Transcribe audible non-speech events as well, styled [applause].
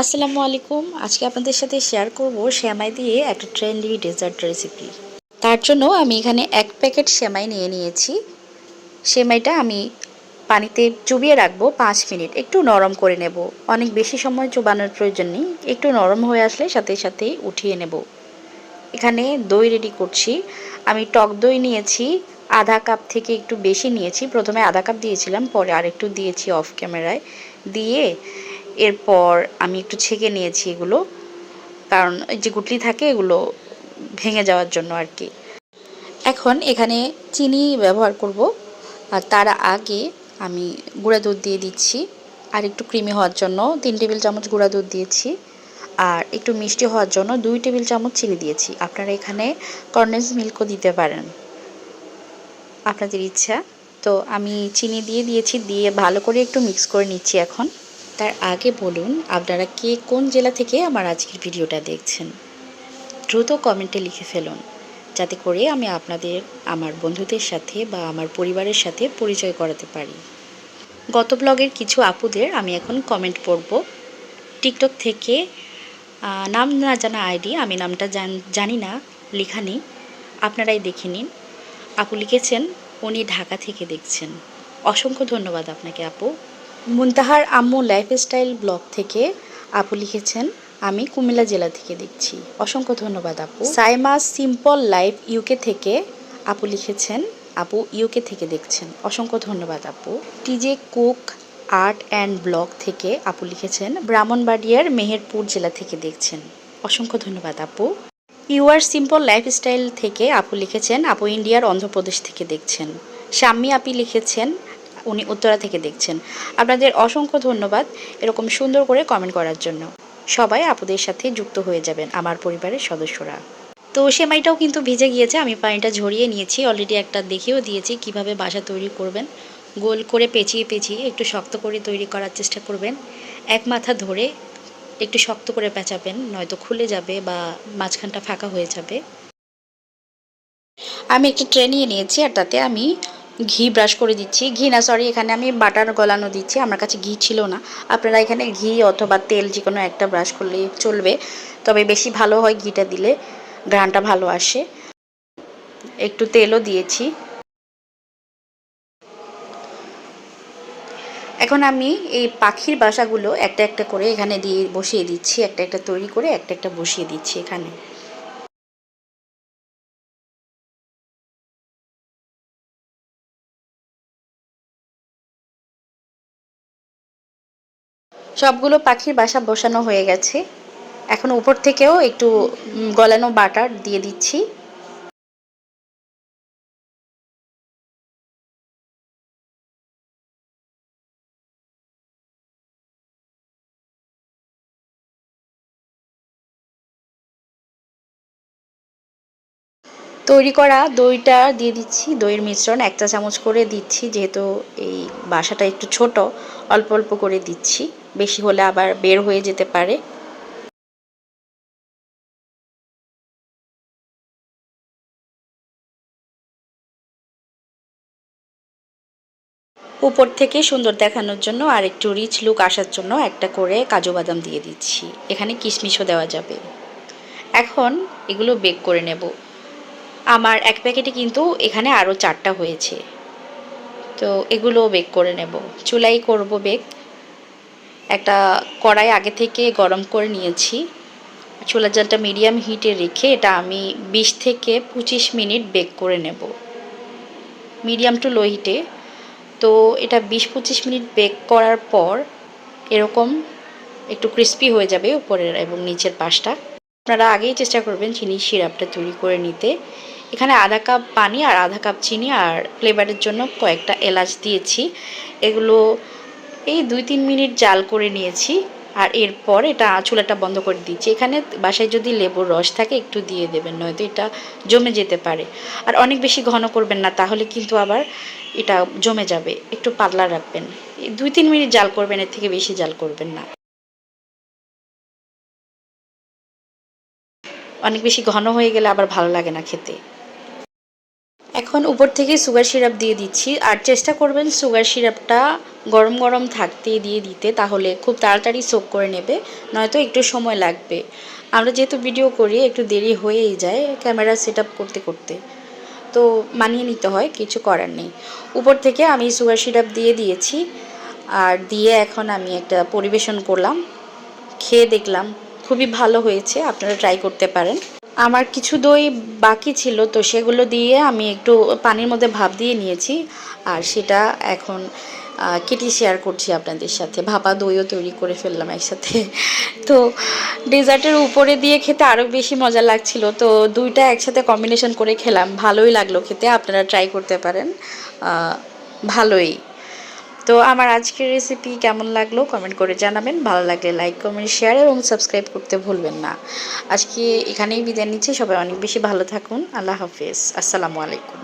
আসসালামু আলাইকুম। আজকে আপনাদের সাথে শেয়ার করব সেমাই দিয়ে একটা ট্রেন্ডি ডেজার্ট রেসিপি তার জন্য আমি এখানে এক প্যাকেট সেমাই নিয়ে নিয়েছি। সেমাইটা আমি পানিতে চুবিয়ে রাখব পাঁচ মিনিট। একটু নরম করে নেব। অনেক বেশি সময় চুবানোর প্রয়োজন নেই। একটু নরম হয়ে আসলে সাথে সাথেই উঠিয়ে নেব। এখানে দই রেডি করছি। আমি টক দই নিয়েছি। আধা কাপ থেকে একটু বেশি নিয়েছি। প্রথমে আধা কাপ দিয়েছিলাম, পরে আরেকটু দিয়েছি অফ ক্যামেরায় দিয়ে এরপর আমি একটু ছেঁকে নিয়েছি এগুলো। কারণ যে গুটলি থাকে এগুলো ভেঙে যাওয়ার জন্য আর কি এখন এখানে চিনি ব্যবহার করব। আর তার আগে আমি গুঁড়া দুধ দিয়ে দিচ্ছি। আর একটু ক্রিমি হওয়ার জন্য তিন টেবিল চামচ গুঁড়া দুধ দিয়েছি। আর একটু মিষ্টি হওয়ার জন্য দুই টেবিল চামচ চিনি দিয়েছি। আপনারা এখানে কর্নেস মিল্কও দিতে পারেন। আপনাদের ইচ্ছা। তো আমি চিনি দিয়ে দিয়েছি, দিয়ে ভালো করে একটু মিক্স করে নিচ্ছি এখন। তার আগে বলুন আপনারা কে কোন জেলা থেকে আমার আজকের ভিডিওটা দেখছেন। দ্রুত কমেন্টে লিখে ফেলুন, যাতে করে আমি আপনাদের, আমার বন্ধুদের সাথে বা আমার পরিবারের সাথে পরিচয় করাতে পারি। গত ব্লগের কিছু আপুদের আমি এখন কমেন্ট পড়ব। টিকটক থেকে নাম না জানা আইডি, আমি নামটা জানি না, লেখা নেই, আপনারাই দেখে নিন। আপু লিখেছেন, উনি ঢাকা থেকে দেখছেন। অসংখ্য ধন্যবাদ আপনাকে আপু। মুন্তাহার আম্মু লাইফস্টাইল ব্লগ থেকে আপু লিখেছেন, আমি কুমিল্লা জেলা থেকে দেখছি। অসংখ্য ধন্যবাদ আপু। সাইমা সিম্পল লাইফ ইউকে থেকে আপু লিখেছেন, আপু ইউকে থেকে দেখছেন। অসংখ্য ধন্যবাদ আপু। TJ cook art and blog থেকে আপু লিখেছেন, ব্রাহ্মণবাড়িয়ার মেহেরপুর জেলা থেকে দেখছেন। অসংখ্য ধন্যবাদ আপু। ইউআর সিম্পল লাইফস্টাইল থেকে আপু লিখেছেন, আপু ইন্ডিয়ার অন্ধ্রপ্রদেশ থেকে দেখছেন। শাম্মী আপি লিখেছেন উনি উত্তরা থেকে দেখছেন। আপনাদের অসংখ্য ধন্যবাদ এরকম সুন্দর করে কমেন্ট করার জন্য। সবাই আপুদের সাথে যুক্ত হয়ে যাবেন আমার পরিবারের সদস্যরা। তো সেমাইটাও কিন্তু ভিজে গিয়েছে, আমি পানিটা ঝরিয়ে নিয়েছি। অলরেডি একটা দেখেও দিয়েছি কীভাবে বাসা তৈরি করবেন। গোল করে পেঁচিয়ে পেঁচিয়ে একটু শক্ত করে তৈরি করার চেষ্টা করবেন। এক মাথা ধরে একটু শক্ত করে পেঁচাবেন, নয়তো খুলে যাবে বা মাঝখানটা ফাঁকা হয়ে যাবে। আমি একটি ট্রে নিয়ে নিয়েছি আর তাতে আমি ঘি ব্রাশ করে দিচ্ছি। ঘি না সরি এখানে আমি বাটার গলানো দিচ্ছি, আমার কাছে ঘি ছিল না। আপনারা এখানে ঘি অথবা তেল যে কোনো একটা ব্রাশ করলে চলবে, তবে বেশি ভালো হয় ঘিটা দিলে ঘ্রানটা ভালো আসে। একটু তেলও দিয়েছি। এখন আমি এই পাখির বাসাগুলো একটা একটা করে এখানে দিয়ে বসিয়ে দিচ্ছি, একটা একটা তৈরি করে, একটা একটা বসিয়ে দিচ্ছি এখানে। সবগুলো পাখির বাসা বসানো হয়ে গেছে। এখন উপর থেকেও একটু গলানো বাটার দিয়ে দিচ্ছি। তৈরি করা দইটা দিয়ে দিচ্ছি, দইয়ের মিশ্রণ এক চা চামচ করে দিচ্ছি, যেহেতু এই বাসাটা একটু ছোট, অল্প অল্প করে দিচ্ছি, বেশি হলে আবার বের হয়ে যেতে পারে। উপর থেকে সুন্দর দেখানোর জন্য আর একটু রিচ লুক আসার জন্য একটা করে কাজু বাদাম দিয়ে দিচ্ছি, এখানে কিশমিশও দেওয়া যাবে। এখন এগুলো বেক করে নেব। আমার এক প্যাকেটে কিন্তু এখানে আরও চারটা হয়েছে। তো এগুলো বেক করে নেব। চুলাই করব বেক একটা কড়াই আগে থেকে গরম করে নিয়েছি। চুলার জালটা মিডিয়াম হিটে রেখে এটা আমি বিশ থেকে পঁচিশ মিনিট বেক করে নেব। মিডিয়াম টু লো হিটে তো এটা বিশ পঁচিশ মিনিট বেক করার পর এরকম একটু ক্রিস্পি হয়ে যাবে উপরের এবং নিচের পাশটা। আপনারা আগেই চেষ্টা করবেন চিনি সিরাপটা তৈরি করে নিতে। এখানে আধা কাপ পানি আর আধা কাপ চিনি আর ফ্লেভারের জন্য কয়েকটা এলাচ দিয়েছি। এগুলো এই দুই তিন মিনিট জাল করে নিয়েছি আর এরপর এটা চুলাটা বন্ধ করে দিচ্ছি। এখানে বাসায় যদি লেবুর রস থাকে একটু দিয়ে দেবেন, নয়তো এটা জমে যেতে পারে। আর অনেক বেশি ঘন করবেন না, তাহলে কিন্তু আবার এটা জমে যাবে। একটু পাতলা রাখবেন। দুই তিন মিনিট জাল করবেন, এর থেকে বেশি জাল করবেন না। অনেক বেশি ঘন হয়ে গেলে আবার ভালো লাগে না খেতে। এখন উপর থেকে সুগার সিরাপ দিয়ে দিচ্ছি। আর চেষ্টা করবেন সুগার সিরাপটা গরম গরম থাকতে দিয়ে দিতে, তাহলে খুব তাড়াতাড়ি সোক করে নেবে, নয়তো একটু সময় লাগবে। আমরা যেহেতু ভিডিও করি, একটু দেরি হয়েই যায় ক্যামেরা সেট করতে করতে। তো মানিয়ে নিতে হয়, কিছু করার নেই। উপর থেকে আমি সুগার সিরাপ দিয়ে দিয়েছি। আর দিয়ে এখন আমি একটা পরিবেশন করলাম। খেয়ে দেখলাম, খুবই ভালো হয়েছে, আপনারা ট্রাই করতে পারেন। আমার কিছু দই বাকি ছিল, তো সেগুলো দিয়ে আমি একটু পানির মধ্যে ভাপ দিয়ে নিয়েছি। আর সেটা এখন কেটে শেয়ার করছি আপনাদের সাথে। ভাপা দইও তৈরি করে ফেললাম একসাথে। [laughs] তো ডেজার্টের উপরে দিয়ে খেতে আরও বেশি মজা লাগছিল। তো দুইটা একসাথে কম্বিনেশন করে খেলাম। ভালোই লাগল খেতে, আপনারা ট্রাই করতে পারেন। ভালোই। তো আমার আজকের রেসিপি কেমন লাগল কমেন্ট করে জানাবেন। ভালো লাগলে লাইক কমেন্ট শেয়ার এবং সাবস্ক্রাইব করতে ভুলবেন না। আজকে এখানেই বিদায় নিচ্ছি। সবাই অনেক বেশি ভালো থাকুন। আল্লাহ হাফেজ। আসসালামু আলাইকুম।